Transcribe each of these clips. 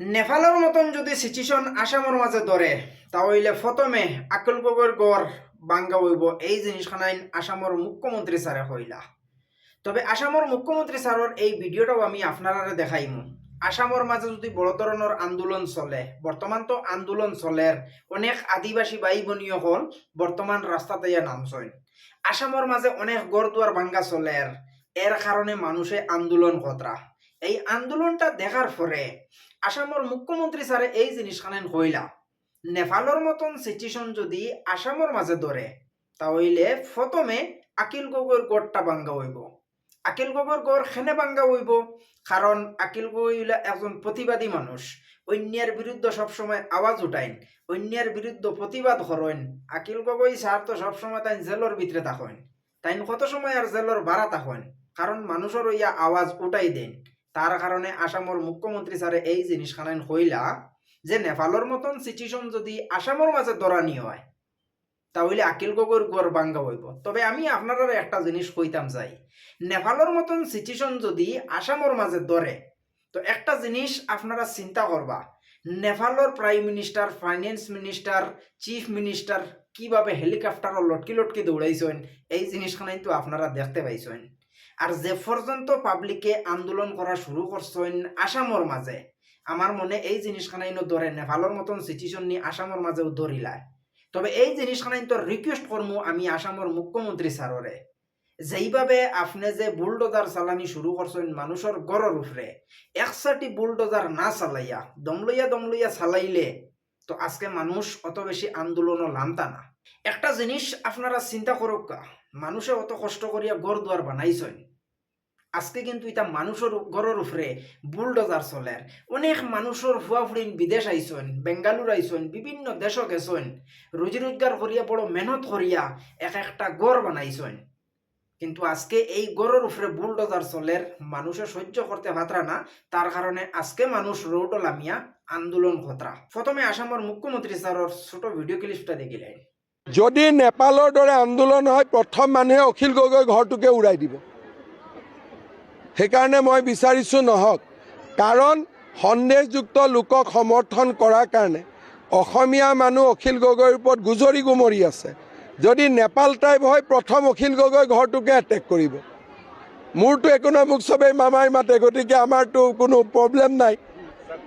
নেপালের মতন যদি সিচুয়েশন আসামের মাঝে ধরে তাহলে প্রথমে আকুল গগৈর গড় বাঙ্গা হইব এই জিনিসখানাইন আসামের মুখ্যমন্ত্রী স্যারে হইলা তবে আসামের মুখ্যমন্ত্রী স্যারের এই ভিডিওটাও আমি আপনারা দেখাইমু। আসামের মাঝে যদি বড় ধরনের আন্দোলন চলে বর্তমান তো আন্দোলন চলের অনেক আদিবাসী বাই বনীয় হল বর্তমান রাস্তাতে নামছইন আসামের মাঝে অনেক গড় দুয়ার ভাঙ্গা চলের এর কারণে মানুষে আন্দোলন কতরা এই আন্দোলনটা দেখার পরে আসামের মুখ্যমন্ত্রী স্যারে এই জিনিসখানেন হইলা। নেপালের মতন সিচুয়েশন যদি আসামের মাঝে ধরে তাহলে প্রথমে আকিল গগৈর গড়টা ভাঙ্গা হইব। আকিল গগৈর গড় খেনে ভাঙ্গা হইব? কারণ আকিল গগৈ একজন প্রতিবাদী মানুষ। অন্যের বিরুদ্ধে সবসময় আওয়াজ উঠাইন, অন্যের বিরুদ্ধে প্রতিবাদ করেন। আকিল গগৈ স্যার তো সবসময় তাই জেলর ভিতরে থাকেন। তাই কত সময় আর জেলর বাড়া থাকেন? কারণ মানুষের ইয়া আওয়াজ উঠাই দেন। তার কারণে আসামের মুখ্যমন্ত্রী স্যারে এই জিনিসখানেন হইলা যে নেপালের মতন সিচুয়েশন যদি আসামের মাঝে দরানি হয়, তাহলে আকিল গগৈর গড় বাঙ্গা হইব। তবে আমি আপনারা একটা জিনিস কইতাম চাই নেপালের মতন সিচুয়েশন যদি আসামের মাঝে ধরে তো একটা জিনিস আপনারা চিন্তা করবা, নেপালের prime minister finance minister chief minister কীভাবে হেলিকপ্টারও লটকি লটকি দৌড়াইছেন, এই জিনিসখানাই তো আপনারা দেখতে পাইছেন। আর যে পর্যন্ত পাবলিকে আন্দোলন করা শুরু করছেন আসামর মাঝে, আমার মনে এই জিনিসখানাই নো ধরে নেপালের মতন সিচুয়েশন নিয়ে আসামর মাঝেও ধরিলায় তবে এই জিনিসখানাই তো রিকোয়েস্ট করমু আমি আসামের মুখ্যমন্ত্রী স্যাররে। যেইভাবে আপনি যে বুলডোজার চালানি শুরু করছেন মানুষের গড়ের উপরে একসাটি বুলডোজার না চালাইয়া, দমলইয়া দমলইয়া চালাইলে তো আজকে মানুষ অত বেশি আন্দোলনও লামতা না। একটা জিনিস আপনারা চিন্তা করুক মানুষে অত কষ্ট করিয়া গড় দুয়ার বানাইছেন আজকে কিন্তু এটা মানুষের গড়ের উপরে বুলডোজার চলের অনেক মানুষের ফুয়াফুড়িন বিদেশ আইসন বেঙ্গালুর আইসন বিভিন্ন দেশও গেছেন রুজি রোজগার করিয়া বড় মেহনত করিয়া এক একটা গড় বানাইছেন কিন্তু আজকে এই গড়ের উপরে বুলডোজার চলের মানুষে সহ্য করতে পাত্রা না তার কারণে আজকে মানুষ রৌড লামিয়া আন্দোলন খতরা প্রথমে আসামের মুখ্যমন্ত্রী স্যারের ছোট ভিডিও ক্লিপটা দেখিলেন। যদি নেপালৰ দৰে আন্দোলন হয় প্ৰথম মানুহে অখিল গগৈ ঘৰটোকে উৰাই দিব। সেইকাৰণে মই বিচাৰিছোঁ নহওক কাৰণ সন্দেহযুক্ত লোকক সমৰ্থন কৰাৰ কাৰণে অসমীয়া মানুহ অখিল গগৈৰ ওপৰত গুজৰি গুমৰি আছে। যদি নেপাল টাইপ হয় প্ৰথম অখিল গগৈ ঘৰটোকে এটেক কৰিব। মোৰতো একো নহয় মোক চবেই মামাই মাতে গতিকে আমাৰতো কোনো প্ৰব্লেম নাই।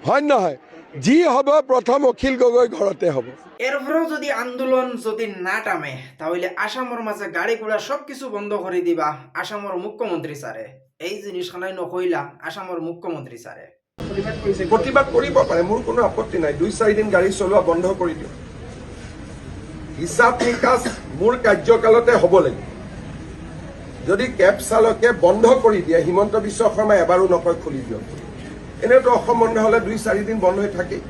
হয় নহয়? যি হ'ব প্ৰথম অখিল গগৈ ঘৰতে হ'ব। এরপরেও যদি আন্দোলন যদি না টামে তাহলে আসামের মাঝে গাড়ি ঘোড়া সবকিছু বন্ধ করে দিবা আসামের মুখ্যমন্ত্রী স্যারে এই জিনিসখানাই নকইলা আসামের মুখ্যমন্ত্রী স্যারে প্ৰতিবাদ কৰিব পাৰে মোৰ কোনো আপত্তি নাই। দুই চাৰিদিন গাড়ী চলোৱা বন্ধ কৰি দিয়ক। হিচাপ নিকাচ মোৰ কাৰ্যকালতে হ'ব লাগিব। যদি কেব চালকে বন্ধ কৰি দিয়ে হিমন্ত বিশ্ব শৰ্মাই এবাৰো নকয় খুলি দিয়ক। এনেতো অসম বন্ধ হ'লে দুই চাৰিদিন বন্ধ হৈ থাকেই।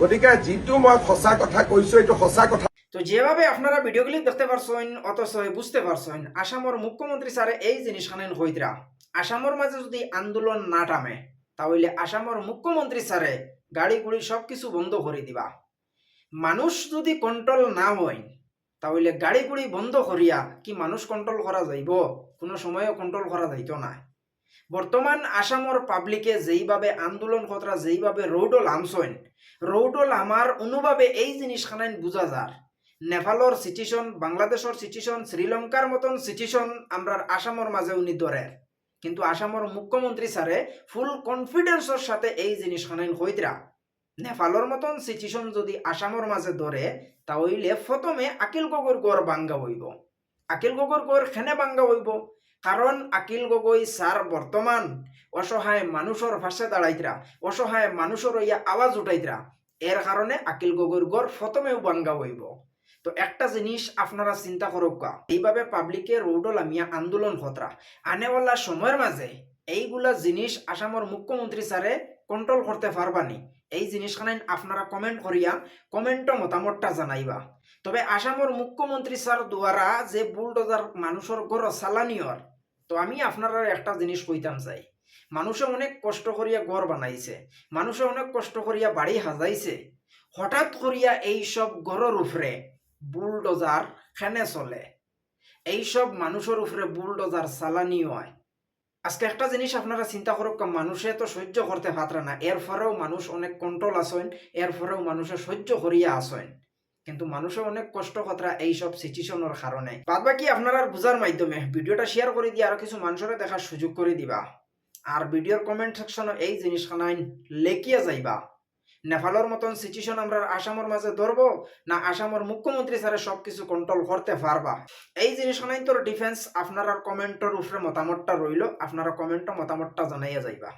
গতিকে যিটো মই সঁচা কথা কৈছোঁ, এইটো সঁচা কথা। তো যেভাবে আপনারা ভিডিওগুলি দেখতে পারছেন, অথচ বুঝতে পারছেন, আসামের মুখ্যমন্ত্রী স্যারে এই জিনিসখানেন হইতরা। আসামের মাঝে যদি আন্দোলন না টামে তাহলে আসামের মুখ্যমন্ত্রী স্যারে গাড়ি গুড়ি সব কিছু বন্ধ করে দিবা। মানুষ যদি কন্ট্রোল না হয়, তাহলে গাড়ি গুড়ি বন্ধ করিয়া কি মানুষ কন্ট্রোল করা যাইব? কোনো সময়ও কন্ট্রোল করা যাইতো না। বর্তমান আসামর পাবলিকে যেইভাবে আন্দোলন কতরা যেইভাবে রৌডল আমসইন রৌডল আমার অনুভাবে এই জিনিসখানাইন বুঝা যার নেপালর সিচুয়েশন বাংলাদেশের সিচুয়েশন শ্রীলঙ্কার মতন সিচুয়েশন আমরা আসামর মাঝে উনি ধরের কিন্তু আসামর মুখ্যমন্ত্রী স্যারে ফুল কনফিডেন্সের সাথে এই জিনিসখানাইন হইতরা নেপালর মতন সিচুয়েশন যদি আসামর মাঝে ধরে তাহলে প্রথমে আকিল গগৈর গড় বাঙ্গা হইব আকিল গগৈর গড় খেনে বাঙ্গা হইব কারণ আকিল গগৈ স্যার বর্তমান অসহায় মানুষের ভাষা দাঁড়াইতরা অসহায় মানুষের ইয়া আওয়াজ উঠাইতরা এর কারণে আকিল গগৈর গড় প্রথমেও বাঙ্গা হইব তো একটা জিনিস আপনারা চিন্তা করুক এইভাবে পাবলিকে রৌড লামিয়া আন্দোলন খতরা আনেওয়ালা সময়ের মাঝে এইগুলা জিনিস আসামের মুখ্যমন্ত্রী স্যারে কন্ট্রোল করতে পারবানি। এই জিনিসখানাই আপনারা কমেন্ট করিয়া কমেন্ট মতামতটা জানাইবা। তবে আসামের মুখ্যমন্ত্রী স্যার দ্বারা যে বুলডোজার মানুষের গড় সালানিয়র তো আমি আপনারা একটা জিনিস কইতাম চাই। মানুষে অনেক কষ্ট করিয়া গড় বানাইছে, মানুষে অনেক কষ্ট করিয়া বাড়ি সাজাইছে। হঠাৎ করিয়া এই সব গড়ের উপরে বুলডোজার খেনে চলে? এইসব মানুষের উপরে বুলডোজার চালানি হয় আজকে একটা জিনিস আপনারা চিন্তা করুক মানুষে তো সহ্য করতে পাত্রা না এর ফলেও মানুষ অনেক কন্ট্রোল আসেন এর ফলেও মানুষে সহ্য করিয়া আসেন কিন্তু মানুষের অনেক কষ্ট কথা এইসব সিচুয়েশনের কারণে বাদ বাকি আপনারা বুঝার মাধ্যমে ভিডিওটা শেয়ার করে দিয়ে আরও কিছু মানুষের দেখার সুযোগ করে দিবা। আর ভিডিওর কমেন্ট সেকশনে এই জিনিসখানাইন লেখিয়া যাইবা। নেপালের মতন সিচুয়েশন আমরা আসামের মাঝে ধরবো, না আসামের মুখ্যমন্ত্রী স্যারে সবকিছু কন্ট্রোল করতে পারবা? এই জিনিস নাই তোর ডিফেন্স আপনারা কমেন্টের উপরে মতামতটা রইল, আপনারা কমেন্টও মতামতটা জানাইয়া যাইবা।